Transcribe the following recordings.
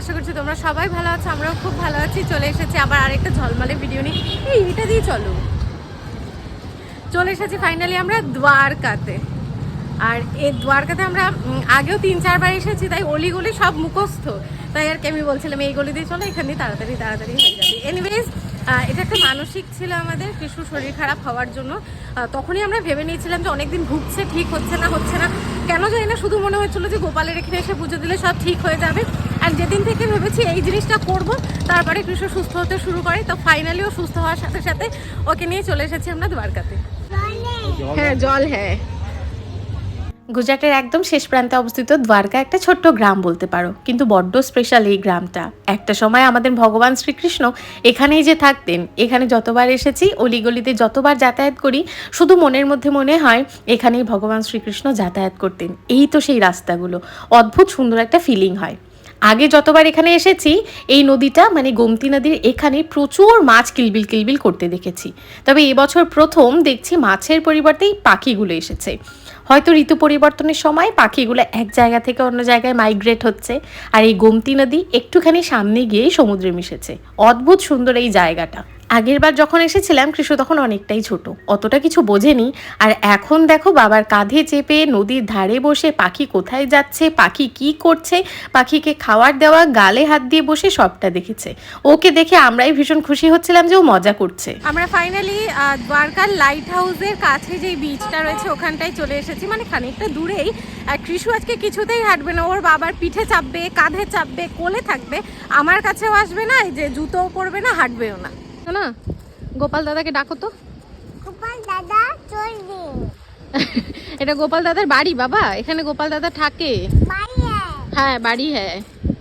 আশা করছি তোমরা সবাই ভালো আছো, আমরাও খুব ভালো আছি। চলে এসেছি আবার আরেকটা ঝলমলে ভিডিও নিয়ে। এই, এটা দিয়ে চলো। চলে এসেছি ফাইনালি আমরা দ্বারকাতে। আর এই দ্বারকাতে আমরা আগেও তিন, চারবার এসেছি, তাই অলিগলি সব মুখস্থ। তাই আর কি আমি বলছিলাম, এই গলি দিয়ে চলো এখান দিয়ে তাড়াতাড়ি তাড়াতাড়ি এনিওয়েজ এটা একটা মানসিক ছিল আমাদের, কিছু শরীর খারাপ হওয়ার জন্য। তখনই আমরা ভেবে নিয়েছিলাম যে অনেকদিন ভুগছে ঠিক হচ্ছে না হচ্ছে না। কেন জানি না, শুধু মনে হচ্ছিল যে গোপালের এখানে এসে পুজো দিলে সব ঠিক হয়ে যাবে। আর যেদিন থেকে ভেবেছি এই জিনিসটা করব তারপরে কৃষ্ণ সুস্থ হতে শুরু করে। তো ফাইনালিও সুস্থ হওয়ার সাথে সাথে ওকে নিয়ে চলে এসেছি আমরা দ্বারকাতে। হ্যাঁ জল হ্যাঁ। গুজরাটের একদম শেষ প্রান্তে অবস্থিত দ্বারকা একটা ছোট্ট গ্রাম বলতে পারো কিন্তু বড্ড স্পেশাল এই গ্রামটা। একটা সময় আমাদের ভগবান শ্রীকৃষ্ণ এখানেই যে থাকতেন এখানে যতবার এসেছি অলিগলিতে যতবার যাতায়াত করি শুধু মনের মধ্যে মনে হয় এখানেই ভগবান শ্রীকৃষ্ণ যাতায়াত করতেন। এই তো সেই রাস্তাগুলো অদ্ভুত সুন্দর একটা ফিলিং হয়। আগে যতবার এখানে এসেছি, এই নদীটা মানে গোমতী নদীর এখানে প্রচুর মাছ কিলবিল কিলবিল করতে দেখেছি। তবে এবছর প্রথম দেখছি মাছের পরিবর্তে এই পাখিগুলো এসেছে। হয়তো ঋতু পরিবর্তনের সময় পাখিগুলো এক জায়গা থেকে অন্য জায়গায় মাইগ্রেট হচ্ছে আর এই গোমতী নদী একটুখানি সামনে গিয়েই সমুদ্রে মিশেছে। অদ্ভুত সুন্দর এই জায়গাটা। আগের বার যখন এসেছিলাম, কৃষ্ণ তখন অনেকটাই ছোট। অতটা কিছু বোঝেনি। আর এখন দেখো, বাবার কাঁধে চেপে নদীর ধারে বসে পাখি কোথায় যাচ্ছে, পাখি কি করছে, পাখিকে খাওয়ার দেওয়া, গালে হাত দিয়ে বসে সবটা দেখেছে। ওকে দেখে আমরাই ভীষণ খুশি হচ্ছিলাম যে ও মজা করছে। আমরা ফাইনালি দ্বারকার লাইট হাউসের কাছে যেই বিচটা রয়েছে, ওখানটায় চলে এসেছি। মানে খানিকটা দূরেই। আর কৃষু আজকে কিছুতেই হাঁটবে না। ওর বাবার পিঠে চাপবে, কাঁধে চাপবে, কোলে থাকবে। আমার কাছেও আসবে না যে জুতোও পরবে না, হাঁটবেও না। না? গোপাল দাদাকে ডাকো তো। গোপাল দাদা চলবে। এটা গোপাল দাদার বাড়ি বাবা এখানে গোপাল দাদা থাকে। হ্যাঁ বাড়ি হ্যাঁ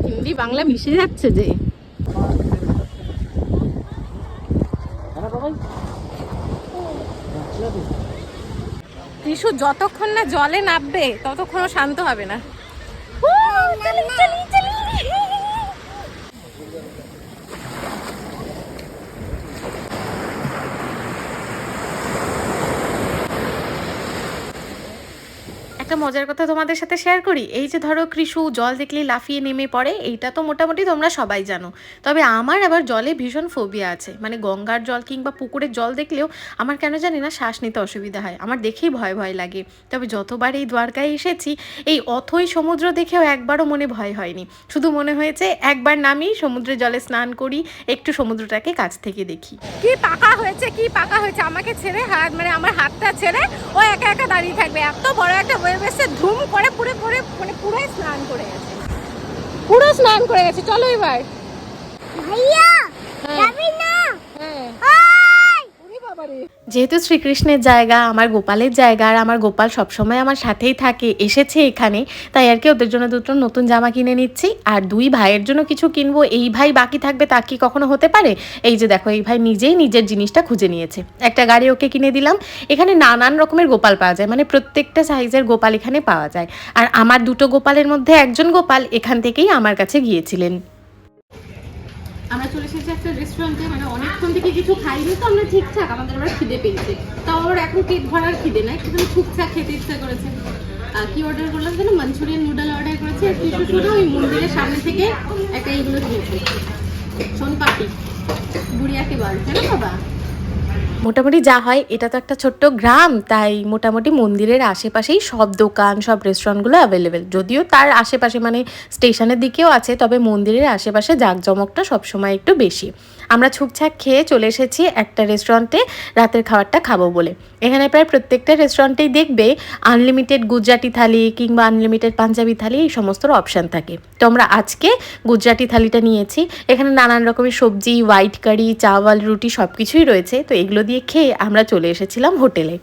হিন্দি বাংলা মিশে যাচ্ছে যে। কৃষু যতক্ষণ না জলে নামবে ততক্ষণ শান্ত হবে না। চলি, চলি, চলি। একটা মজার কথা তোমাদের সাথে শেয়ার করি। এই যে ধরো কৃষু জল দেখলেই লাফিয়ে নেমে পড়ে, এইটা তো মোটামুটি তোমরা সবাই জানো। তবে আমার আবার জলে ভীষণ ফোবিয়া আছে। মানে গঙ্গার জল কিংবা পুকুরের জল দেখলেও আমার কেন জানি না শ্বাস নিতে অসুবিধা হয়। আমার দেখেই ভয় ভয় লাগে। তবে যতবার এই দ্বারকায় এসেছি, এই অথই সমুদ্র দেখেও একবারও মনে ভয় হয়নি। শুধু মনে হয়েছে একবার নামি সমুদ্রের জলে স্নান করি, একটু সমুদ্রটাকে কাছ থেকে দেখি। কি পাকা হয়েছে, কি পাকা হয়েছে? আমাকে ছেড়ে হাত মানে আমার হাতটা ছেড়ে ও একা একা দাঁড়িয়ে থাকবে। এত বড় একটা এসে ধুম করে পুরো করে মানে পুরো স্নান করে গেছে। পুরো স্নান করে গেছে চলো এবার। ভাইয়া হ্যাঁ যাবি না হ্যাঁ ওই যেহেতু শ্রীকৃষ্ণের জায়গা, আমার গোপালের জায়গা, আর আমার গোপাল সবসময় আমার সাথেই থাকে, এসেছে এখানে, তাই আর কি ওদের জন্য দুটো নতুন জামা কিনে নিচ্ছি। আর দুই ভাইয়ের জন্য কিছু কিনবো, এই ভাই বাকি থাকবে, তা কি কখনো হতে পারে? এই যে দেখো, এই ভাই নিজেই নিজের জিনিসটা খুঁজে নিয়েছে। একটা গাড়ি ওকে কিনে দিলাম, এখানে নানান রকমের গোপাল পাওয়া যায় মানে প্রত্যেকটা সাইজের গোপাল এখানে পাওয়া যায়। আর আমার দুটো গোপালের মধ্যে একজন গোপাল এখান থেকেই আমার কাছে গিয়েছিলেন। আমরা চলে এসেছি একটা রেস্টুরেন্টে মানে অনেকক্ষণ থেকে কিছু খাইনি তো আমরা ঠিকঠাক, আমাদের আবার খিদে পেয়েছে। তাও আবার এখন পেট ভরার খিদে নাই, কিন্তু ঠিকঠাক খেতে ইচ্ছা করেছে। কি অর্ডার করলাম যেন মাঞ্চুরিয়ান নুডল অর্ডার করেছে। কিছু শুধু ওই মন্দিরের সামনে থেকে একটা এইগুলো কিনেছে সোনপাটি বুড়িয়াকে বল কেন বাবা? মোটামুটি যা হয়, এটা তো একটা ছোট্ট গ্রাম, তাই মোটামুটি মন্দিরের আশেপাশেই সব দোকান, সব রেস্টুরেন্টগুলো অ্যাভেলেবেল যদিও তার আশেপাশে মানে স্টেশনের দিকেও আছে, তবে মন্দিরের আশেপাশে জাঁকজমকটা সবসময় একটু বেশি। আমরা ছুকছাক খেয়ে চলে এসেছি একটা রেস্টুরেন্টে রাতের খাবারটা খাব বলে। এখানে প্রায় প্রত্যেকটা রেস্টুরেন্টেই দেখবে আনলিমিটেড গুজরাটি থালি কিংবা আনলিমিটেড পাঞ্জাবি থালি, এই সমস্তর অপশান থাকে। তো আমরা আজকে গুজরাটি থালিটা নিয়েছি। এখানে নানান রকমের সবজি হোয়াইট কারি চাওয়াল, রুটি সব কিছুই রয়েছে। তো এগুলো দিয়ে খেয়ে আমরা চলে এসেছিলাম হোটেলে।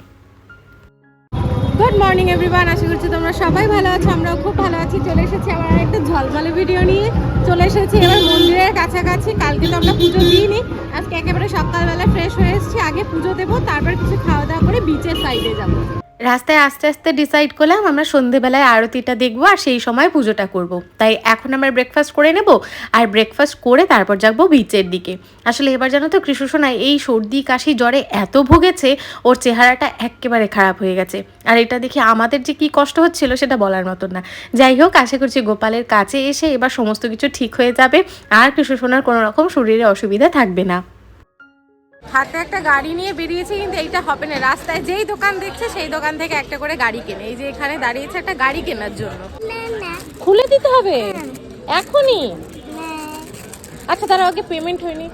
গুড মর্নিং এভরিওয়ান আশা করছি তোমরা সবাই ভালো আছো, আমরাও খুব ভালো আছি। চলে এসেছি আবার একটা ঝলঝলে ভিডিও নিয়ে। চলে এসেছি এবার মন্দিরের কাছাকাছি। কালকে তো আমরা পুজো দিইনি। আজকে একেবারে সকালবেলা ফ্রেশ হয়ে এসেছি। আগে পুজো দেবো, তারপর কিছু খাওয়া দাওয়া করে বিচের সাইডে যাব। রাস্তায় আস্তে আস্তে ডিসাইড করলাম, আমরা সন্ধেবেলায় আরতিটা দেখব আর সেই সময় পুজোটা করব। তাই এখন আমরা ব্রেকফাস্ট করে নেব আর ব্রেকফাস্ট করে তারপর যাব বিচের দিকে। আসলে এবার জানো তো কৃষ্ণসোনায় এই সর্দি, কাশি, জ্বরে এত ভুগেছে, ওর চেহারাটা একেবারে খারাপ হয়ে গেছে। আর এটা দেখে আমাদের যে কি কষ্ট হচ্ছিল সেটা বলার মতন না। যাই হোক, আশা করছি গোপালের কাছে এসে এবার সমস্ত কিছু ঠিক হয়ে যাবে আর কৃষ্ণসোনার কোনো রকম শরীরে অসুবিধা থাকবে না। হাতে একটা গাড়ি নিয়ে বেরিয়েছে কিন্তু এইটা হবে না। রাস্তায় যেই দোকান দেখছে সেই দোকান থেকে একটা করে গাড়ি কেনে। এই যে এখানে দাঁড়িয়েছে একটা গাড়ি কেনার জন্য। খুলে দিতে হবে? এখনই? আচ্ছা তারা আগে পেমেন্ট হয়নি।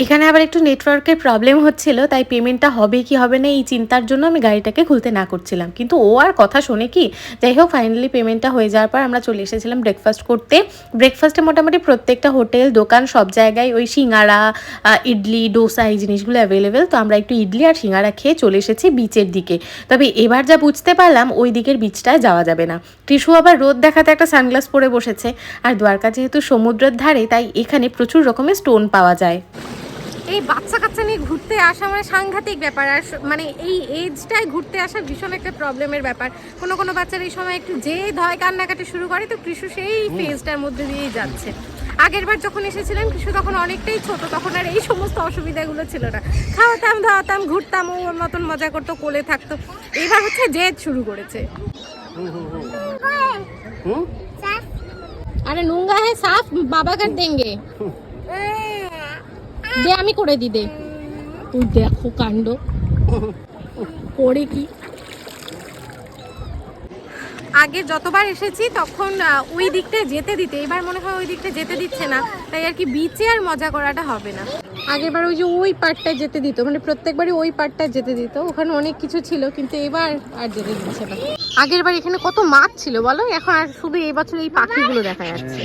এখানে আবার একটু নেটওয়ার্কের প্রবলেম হচ্ছিল, তাই পেমেন্টটা হবে কি হবে না, এই চিন্তার জন্য আমি গাড়িটাকে খুলতে না করছিলাম। কিন্তু ও আর কথা শোনে কি, যাই হোক ফাইনালি পেমেন্টটা হয়ে যাওয়ার পর আমরা চলে এসেছিলাম ব্রেকফাস্ট করতে। ব্রেকফাস্টে মোটামুটি প্রত্যেকটা হোটেল, দোকান সব জায়গায় ওই সিঙ্গারা ইডলি, ডোসা এই জিনিসগুলো অ্যাভেলেবেল তো আমরা একটু ইডলি আর সিঙ্গারা খেয়ে চলে এসেছি বিচের দিকে। তবে এবার যা বুঝতে পারলাম, ওই দিকের বিচটায় যাওয়া যাবে না। টিসু আবার রোদ দেখাতে একটা সানগ্লাস পরে বসেছে। আর দ্বারকা যেহেতু সমুদ্রের ধারে, তাই এখানে প্রচুর রকমের স্টোন পাওয়া যায়। এই বাচ্চা কাচ্চা নিয়ে ঘুরতে আসা মানে সাংঘাতিক ব্যাপার। আর মানে এই এজটায় ঘুরতে আসা ভীষণ একটা প্রবলেমের ব্যাপার। কোনো কোনো বাচ্চার এই সময় একটু যে ধয় কান্নাকাটি শুরু করে তো কৃষু সেই ফেজটার মধ্যে দিয়েই যাচ্ছে। আগের বার যখন এসেছিলেন কৃষু তখন অনেকটাই ছোট তখন আর এই সমস্ত অসুবিধাগুলো ছিল না। খাওয়াতাম দাওয়াতাম ঘুরতাম ও ওর মতন মজা করতো কোলে থাকতো। এবার হচ্ছে জেদ শুরু করেছে। আরে নুঙ্গা হ্যাঁ সাফ বাবা কার দেঙ্গে। দে, আমি করে দি, দে। তুই দেখো কাণ্ড। করে কি? আগে যতবার এসেছি, তখন ওই দিকটা যেতে দিতে, এবার মনে হয় ওই দিকটা যেতে দিচ্ছে না। তাই আর কি বিচে আর মজা করাটা হবে না। আগেরবার ওই যে ওই পার্টটায় যেতে দিত মানে প্রত্যেকবারই ওই পার্টটায় যেতে দিত। ওখানে অনেক কিছু ছিল, কিন্তু এবার আর যেতে দিচ্ছে না। আগেরবার এখানে কত মাছ ছিল বলো? এখন আর শুধু এই বছর এই পাখিগুলো দেখা যাচ্ছে।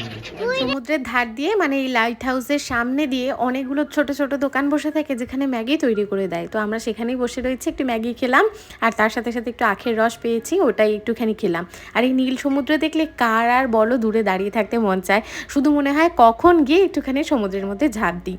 সমুদ্রের ধার দিয়ে মানে এই লাইট হাউসের সামনে দিয়ে অনেকগুলো ছোট ছোট দোকান বসে থাকে, যেখানে ম্যাগি তৈরি করে দেয়। তো আমরা সেখানেই বসে রয়েছি, একটু ম্যাগি খেলাম, আর তার সাথে সাথে একটু আখের রস পেয়েছি, ওটাই একটুখানি খেলাম। আর এই নীল সমুদ্র দেখলে কার আর বলো, দূরে দাঁড়িয়ে থাকতে মন চায়। শুধু মনে হয় কখন গিয়ে একটুখানি সমুদ্রের মধ্যে ঝাঁপ দিই।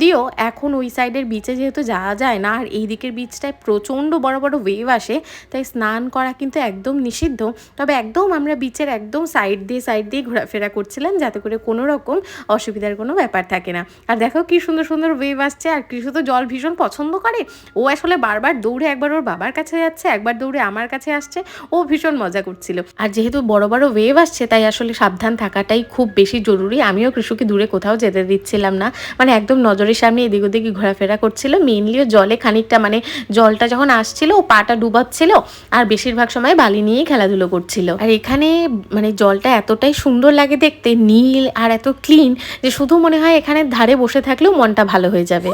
যদিও এখন ওই সাইডের বিচে যেহেতু যাওয়া যায় না, আর এই দিকের বিচটায় প্রচণ্ড বড় বড় ওয়েভ আসে, তাই স্নান করা কিন্তু একদম নিষিদ্ধ। তবে একদম আমরা বিচের একদম সাইড দিয়ে সাইড দিয়ে ঘোরাফেরা করছিলাম, যাতে করে কোনো রকম অসুবিধার কোনো ব্যাপার থাকে না। আর দেখো কি সুন্দর সুন্দর ওয়েভ আসছে, আর কৃষু তো জল ভীষণ পছন্দ করে। ও আসলে বারবার দৌড়ে একবার ওর বাবার কাছে যাচ্ছে, একবার দৌড়ে আমার কাছে আসছে, ও ভীষণ মজা করছিল। আর যেহেতু বড় বড় ওয়েভ আসছে, তাই আসলে সাবধান থাকাটাই খুব বেশি জরুরি। আমিও কৃষুকে দূরে কোথাও যেতে দিচ্ছিলাম না। মানে একদম নজরের সামনে এদিক ওদিক ঘোরাফেরা করছিল। মেনলিও জলে খানিকটা মানে জলটা যখন আসছিল, ও পাটা ডুবাচ্ছিল আর বেশিরভাগ সময় বালি নিয়েই খেলাধুলো করছিল। আর এখানে মানে জলটা এতটাই সুন্দর লাগে দেখতে, নীল আর এত ক্লিন যে শুধু মনে হয় এখানে ধারে বসে থাকলেও মনটা ভালো হয়ে যাবে।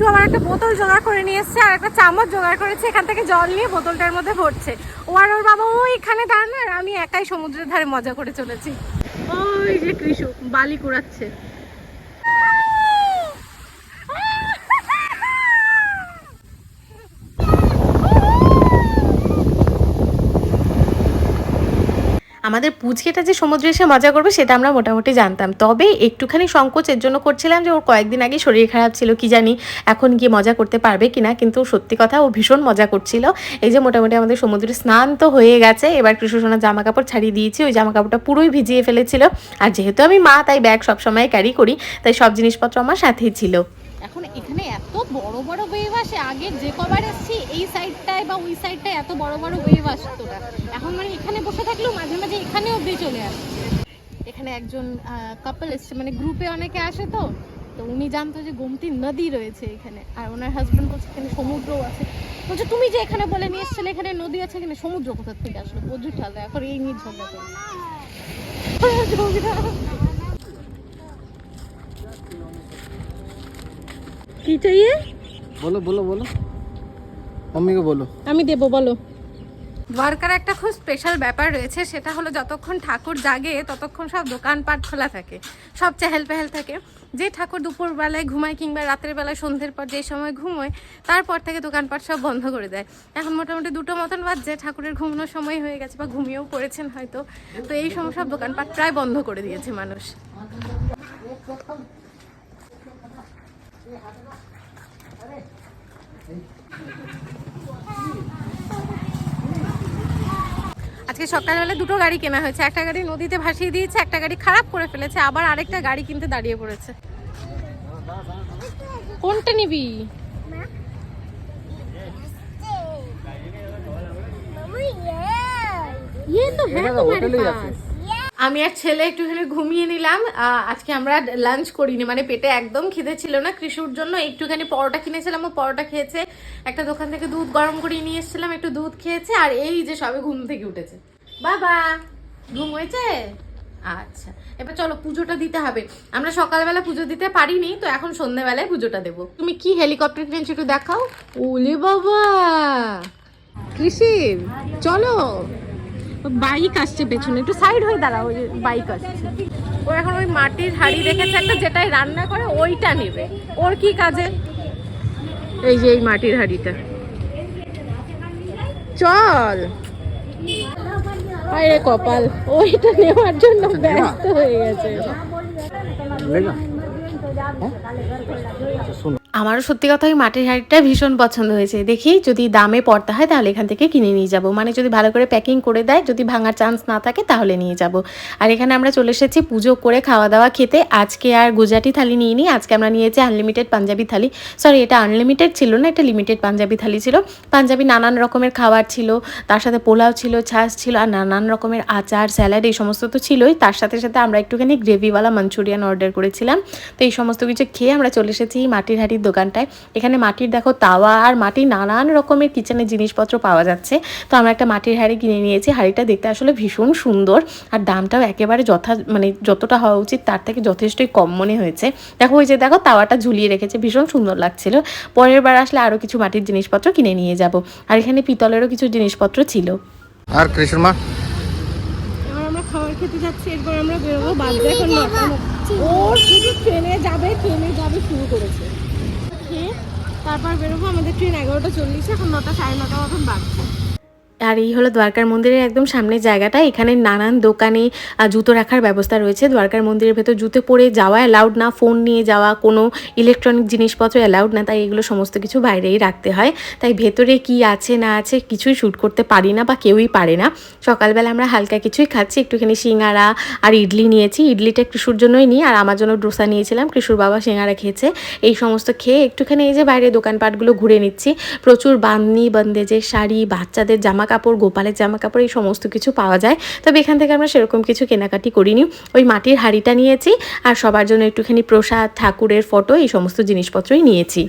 রিশু আমার একটা বোতল জোগাড় করে নিয়ে আর একটা চামচ জোগাড় করেছে। এখান থেকে জল নিয়ে বোতলটার মধ্যে ভরছে। ও আর ওর বাবা, ও এখানে দাঁড়ানো, আর আমি একাই সমুদ্রের ধারে মজা করে চলেছি। ওই যে কৃষক, বালি কুড়াচ্ছে। আমাদের পুচকেটা যে সমুদ্রে এসে মজা করবে, সেটা আমরা মোটামুটি জানতাম। তবে একটুখানি সংকোচ এর জন্য করছিলাম যে, ওর কয়েকদিন আগে শরীর খারাপ ছিল, কি জানি এখন গিয়ে মজা করতে পারবে কিনা কিন্তু সত্যি কথা ও ভীষণ মজা করছিল। এই যে মোটামুটি আমাদের সমুদ্রে স্নান তো হয়ে গেছে, এবার কৃষ্ণসোনার জামা কাপড় ছাড়িয়ে দিয়েছি, ওই জামা কাপড়টা পুরোই ভিজিয়ে ফেলেছিল। আর যেহেতু আমি মা, তাই ব্যাগ সবসময় ক্যারি করি, তাই সব জিনিসপত্র আমার সাথেই ছিল। এখন এখানে এত বড় বড় ওয়েভ আসে, আগে যে কবার এসেছি এই সাইডটায় বা ওই সাইডটায় এত বড় বড় ওয়েভ আসতো না। এখন মানে এখানে বসে থাকলেও মাঝে মাঝে এখানে অব্দি চলে আসছে এখানে একজন কাপল এসছে মানে গ্রুপে অনেকে আসে তো তো উনি জানতো যে গোমতী নদী রয়েছে এখানে, আর ওনার হাজবেন্ড বলছে এখানে সমুদ্রও আছে। বলছে, তুমি যে এখানে বলে নিয়ে এসছিলে, এখানে নদী আছে, এখানে সমুদ্র কোথার থেকে আসলো? প্রচুর ঠান্ডা এখন এই নিয়ে ঝগড়া করছে কি চাইয়ে बोलो बोलो बोलो मम्मी को बोलो আমি দেবো বলো দ্বারকার একটা খুব স্পেশাল ব্যাপার রয়েছে সেটা হলো যতক্ষণ ঠাকুর জাগে ততক্ষণ সব দোকানপাট খোলা থাকে সব চেহেল পেহেল থাকে যে ঠাকুর দুপুরবেলায় ঘুমায় কিংবা রাতের বেলায় সন্ধ্যের পর যে সময় ঘুমোয় তারপর থেকে দোকানপাট সব বন্ধ করে দেয় এখন মোটামুটি দুটো মতন বাজছে ঠাকুরের ঘুমানোর সময় হয়ে গেছে বা ঘুমিয়েও পড়েছেন হয়তো তো এই সময় সব দোকানপাট প্রায় বন্ধ করে দিয়েছে মানুষ আজকে সকালবেলা দুটো গাড়ি কেনা হয়েছে। একটা গাড়ি নদীতে ভাসিয়ে দিয়েছে একটা গাড়ি খারাপ করে ফেলেছে আবার আরেকটা গাড়ি কিনতে দাঁড়িয়ে পড়েছে। কোনটা নিবি? ইয়ে। ইয়ে তো হ্যাঁ আমি আর ছেলে একটুখানি ঘুমিয়ে নিলাম। আজকে আমরা লাঞ্চ করিনি মানে পেটে একদম খিদে ছিল না। কৃষুর জন্য একটুখানি পরোটা কিনেছিলাম, ও পরোটা খেয়েছে। একটা দোকান থেকে দুধ গরম করে নিয়ে এসেছিলাম, একটু দুধ খেয়েছে, আর এই যে সবে ঘুম থেকে উঠেছে। বাবা, ঘুম হয়েছে? আচ্ছা এবার চলো পুজোটা দিতে হবে। আমরা সকালবেলা পুজো দিতে পারিনি, তো এখন সন্ধ্যেবেলায় পুজোটা দেবো। তুমি কি হেলিকপ্টার কিনেছো একটু দেখাও। ওলে বাবা! কৃষির, চলো। বাইক আসছে পেছনে, একটু সাইড হয়ে দাঁড়াও, ওই বাইক আসছে। ও এখন ওই মাটির হাড়ি দেখেছে একটা, যেটাই রান্না করে, ওইটা নেবে। ওর কি কাজে? এই যে এই মাটির হাড়িটা। চল। আরে কপাল, ওইটা নেওয়ার জন্য ব্যস্ত হয়ে গেছে। আমারও সত্যি কথা, ওই মাটির হাঁড়িটা ভীষণ পছন্দ হয়েছে। দেখি যদি দামে পড়তে হয় তাহলে এখান থেকে কিনে নিয়ে যাব। মানে যদি ভালো করে প্যাকিং করে দেয়, যদি ভাঙার চান্স না থাকে তাহলে নিয়ে যাব। আর এখানে আমরা চলে এসেছি পুজো করে খাওয়া দাওয়া খেতে। আজকে আর গুজরাটি থালি নিয়ে নিই আজকে আমরা নিয়েছি আনলিমিটেড পাঞ্জাবি থালি। সরি এটা আনলিমিটেড ছিল না, এটা লিমিটেড পাঞ্জাবি থালি ছিল। পাঞ্জাবি নানান রকমের খাবার ছিল, তার সাথে পোলাও ছিল ছাঁচ ছিল, আর নানান রকমের আচার স্যালাড এই সমস্ত তো ছিলই। তার সাথে সাথে আমরা একটুখানি গ্রেভিওয়ালা মাঞ্চুরিয়ান অর্ডার করেছিলাম। তো এই সমস্ত কিছু খেয়ে আমরা চলে এসেছি মাটির হাঁড়ির দোকানটায়। এখানে মাটির দেখো তাওয়া আর মাটির নানান রকমের কিচেনের জিনিসপত্র পাওয়া যাচ্ছে। তো আমরা একটা মাটির হাঁড়ি কিনে নিয়েছি। হাঁড়িটা দেখতে আসলে ভীষণ সুন্দর আর দামটাও একেবারে যথা মানে যতটা হওয়া উচিত তার থেকে যথেষ্টই কম মনে হয়েছে। দেখো ওই যে দেখো তাওয়াটা ঝুলিয়ে রেখেছে ভীষণ সুন্দর লাগছিল। পরের বার আসলে আরও কিছু মাটির জিনিসপত্র কিনে নিয়ে যাব। আর এখানে পিতলেরও কিছু জিনিসপত্র ছিল। আর কৃষ্ণ মা? আমরা খাবার খেতে যাচ্ছি এরপর আমরা বেরোবো এখন ও শুধু ট্রেনে যাবে ট্রেনে যাবে শুরু করেছে। তারপর বেরোবো আমাদের ট্রেন এগারোটা চল্লিশে এখন নটা সাড়ে নটা মতন বাজছে। আর এই হলো দ্বারকার মন্দিরের একদম সামনের জায়গাটা। এখানে নানান দোকানে জুতো রাখার ব্যবস্থা রয়েছে। দ্বারকার মন্দিরের ভেতর জুতো পরে যাওয়া অ্যালাউড না ফোন নিয়ে যাওয়া, কোনো ইলেকট্রনিক জিনিসপত্র অ্যালাউড না, তাই এগুলো সমস্ত কিছু বাইরেই রাখতে হয়। তাই ভেতরে কি আছে, না আছে কিছুই শ্যুট করতে পারি না বা কেউই পারে না। সকালবেলা আমরা হালকা কিছুই খাচ্ছি। একটুখানি সিঙ্গারা আর ইডলি নিয়েছি। ইডলিটা কৃষুর জন্যই নিই। আর আমার জন্য ডোসা নিয়েছিলাম। কৃষুর বাবা সিঙ্গারা খেয়েছে। এই সমস্ত খেয়ে একটুখানি এই যে বাইরে দোকানপাটগুলো ঘুরে নিচ্ছি। প্রচুর বান্নি বন্দেজের শাড়ি, বাচ্চাদের জামা কাপড় গোপালের জামা কাপড় এই সমস্ত কিছু পাওয়া যায়। তবে এখান থেকে আমরা সেরকম কিছু কেনাকাটি করিনি। ওই মাটির হাড়িটা নিয়েছি আর সবার জন্য একটুখানি প্রসাদ, ঠাকুরের ফটো এই সমস্ত জিনিসপত্রই নিয়েছি।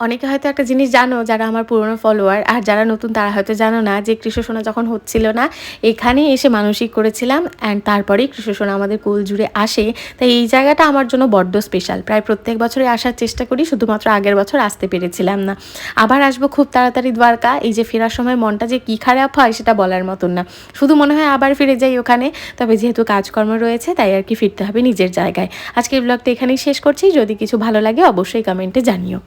অনেকে হয়তো একটা জিনিস জানো, যারা আমার পুরনো ফলোয়ার আর যারা নতুন তারা হয়তো জানো না যে কৃষ্ণসোনা যখন হচ্ছিল না এখানে এসে মানসিক করেছিলাম অ্যান্ড তারপরেই কৃষ্ণসোনা আমাদের কোল জুড়ে আসে। তাই এই জায়গাটা আমার জন্য বড্ড স্পেশাল প্রায় প্রত্যেক বছরে আসার চেষ্টা করি, শুধুমাত্র আগের বছর আসতে পেরেছিলাম না। আবার আসব খুব তাড়াতাড়ি দ্বারকা, এই যে ফেরার সময় মনটা যে কী খারাপ হয় সেটা বলার মতন না। শুধু মনে হয় আবার ফিরে যাই ওখানে, তবে যেহেতু কাজকর্ম রয়েছে, তাই আর কি ফিরতে হবে নিজের জায়গায়। আজকের ব্লগটা এখানেই শেষ করছি, যদি কিছু ভালো লাগে অবশ্যই কমেন্টে জানিও।